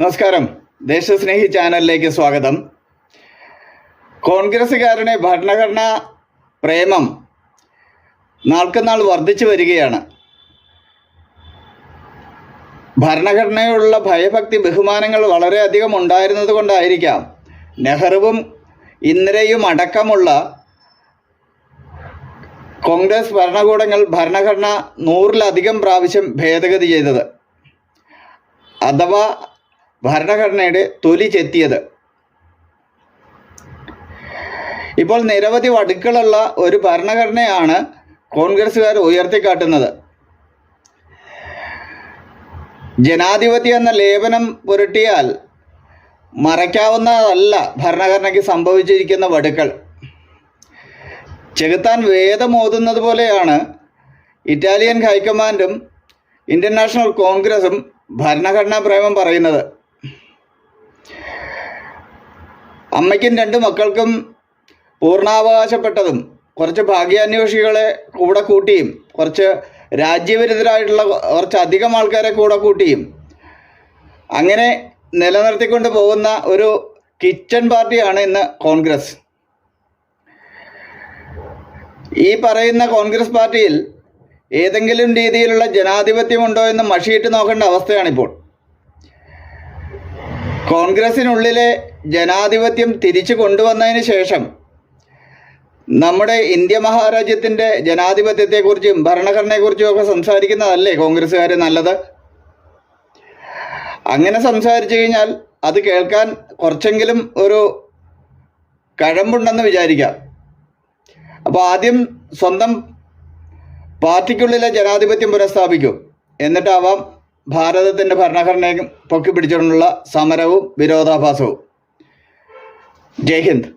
നമസ്കാരം. ദേശസ്നേഹി ചാനലിലേക്ക് സ്വാഗതം. കോൺഗ്രസ്സുകാരുടെ ഭരണഘടനാ പ്രേമം നാൾക്കുനാൾ വർദ്ധിച്ചു വരികയാണ്. ഭരണഘടനയുള്ള ഭയഭക്തി ബഹുമാനങ്ങൾ വളരെയധികം ഉണ്ടായിരുന്നത് കൊണ്ടായിരിക്കാം. നെഹ്റുവും ഇന്ദിരയും അടക്കമുള്ള കോൺഗ്രസ് ഭരണകൂടങ്ങൾ ഭരണഘടന നൂറിലധികം പ്രാവശ്യം ഭേദഗതി ചെയ്തത്. അഥവാ ഭരണഘടനയുടെ തൊലി ചെത്തിയത്. ഇപ്പോൾ നിരവധി വടുക്കളുള്ള ഒരു ഭരണഘടനയാണ് കോൺഗ്രസ്സുകാർ ഉയർത്തിക്കാട്ടുന്നത്. ജനാധിപത്യം എന്ന ലേപനം പുരട്ടിയാൽ മറയ്ക്കാവുന്നതല്ല ഭരണഘടനയ്ക്ക് സംഭവിച്ചിരിക്കുന്ന വടുക്കൾ. ചെകുത്താൻ വേദമോതുന്നത് പോലെയാണ് ഇറ്റാലിയൻ ഹൈക്കമാൻഡും ഇന്ത്യൻ നാഷണൽ കോൺഗ്രസും ഭരണഘടനാ പ്രേമം പറയുന്നത്. അമ്മയ്ക്കും രണ്ട് മക്കൾക്കും പൂർണാവകാശപ്പെട്ടതും കുറച്ച് ഭാഗ്യാന്വേഷികളെ കൂടെ കൂട്ടിയും കുറച്ച് രാജ്യവിരുദ്ധരായിട്ടുള്ള കുറച്ച് അധികം ആൾക്കാരെ കൂടെ കൂട്ടിയും. അങ്ങനെ നിലനിർത്തിക്കൊണ്ട് പോകുന്ന ഒരു കിച്ചൺ പാർട്ടിയാണ് ഇന്ന് കോൺഗ്രസ്. ഈ പറയുന്ന കോൺഗ്രസ് പാർട്ടിയിൽ ഏതെങ്കിലും രീതിയിലുള്ള ജനാധിപത്യമുണ്ടോ എന്ന് മഷിയിട്ട് നോക്കേണ്ട അവസ്ഥയാണിപ്പോൾ. കോൺഗ്രസിനുള്ളിലെ ജനാധിപത്യം തിരിച്ചു കൊണ്ടുവന്നതിന് ശേഷം നമ്മുടെ ഇന്ത്യ മഹാരാജ്യത്തിന്റെ ജനാധിപത്യത്തെക്കുറിച്ചും ഭരണഘടനയെക്കുറിച്ചും ഒക്കെ സംസാരിക്കുന്നതല്ലേ കോൺഗ്രസ്സുകാർ നല്ലത്? അങ്ങനെ സംസാരിച്ചു കഴിഞ്ഞാൽ അത് കേൾക്കാൻ കുറച്ചെങ്കിലും ഒരു കഴമ്പുണ്ടെന്ന് വിചാരിക്കാം. അപ്പോൾ ആദ്യം സ്വന്തം പാർട്ടിക്കുള്ളിലെ ജനാധിപത്യം പുനഃസ്ഥാപിക്കും. എന്നിട്ടാവാം ഭാരതത്തിന്റെ ഭരണഘടനയും പൊക്കി പിടിച്ചുകൊണ്ടുള്ള സമരവും വിരോധാഭാസവും. जय हिंद।